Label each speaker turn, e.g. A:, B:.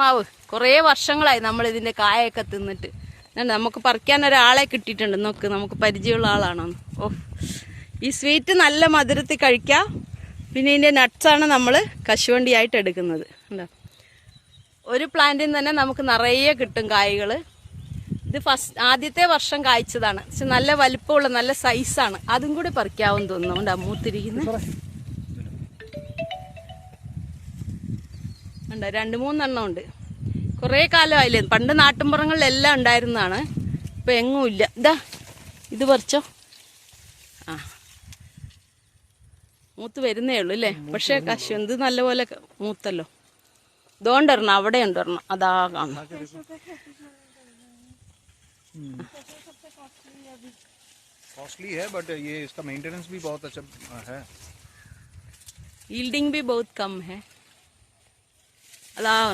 A: മാവ്. കുറേ വർഷങ്ങളായി നമ്മൾ ഇതിന്റെ കായൊക്കെ തിന്നിട്ട്. നമുക്ക് പറിക്കാൻ ഒരാളെ കിട്ടിയിട്ടുണ്ട്. നോക്ക് നമുക്ക് പരിചയമുള്ള ആളാണോ ഓ ഈ സ്വീറ്റ് നല്ല മധുരത്തിൽ കഴിക്കാം. പിന്നെ ഇതിന്റെ നട്ട്സാണ് നമ്മൾ കശുവണ്ടിയായിട്ട് എടുക്കുന്നത്. ഒരു പ്ലാന്റിൽ നിന്ന് തന്നെ നമുക്ക് നിറയെ കിട്ടും കായ്കൾ ഇത് ഫസ്റ്റ് ആദ്യത്തെ വർഷം കായ്ച്ചതാണ്. പക്ഷെ നല്ല വലിപ്പമുള്ള നല്ല സൈസാണ് അതും കൂടി പറിക്കാവും തോന്നുന്നു. ഉണ്ട് മൂത്തിരിക്കുന്നത് ഉണ്ട് രണ്ട് മൂന്നെണ്ണം ഉണ്ട് കുറേ കാലമായില്ലേ പണ്ട് നാട്ടിൻപുറങ്ങളിലെല്ലാം ഉണ്ടായിരുന്നതാണ് ഇപ്പം എങ്ങും ഇല്ല ഇതാ ഇത് പറിച്ചോ ആ മൂത്ത് വരുന്നേ ഉള്ളൂ അല്ലേ പക്ഷേ കശു ഇത് നല്ലപോലെ ക- മൂത്തല്ലോ ഇതുകൊണ്ടിരണം അവിടെ ഉണ്ടൊരെണ്ണം അതാ കാണും
B: कॉस्टली है बट ये इसका मेंटेनेंस भी बहुत अच्छा अ, है
A: यील्डिंग भी बहुत कम है แล้ว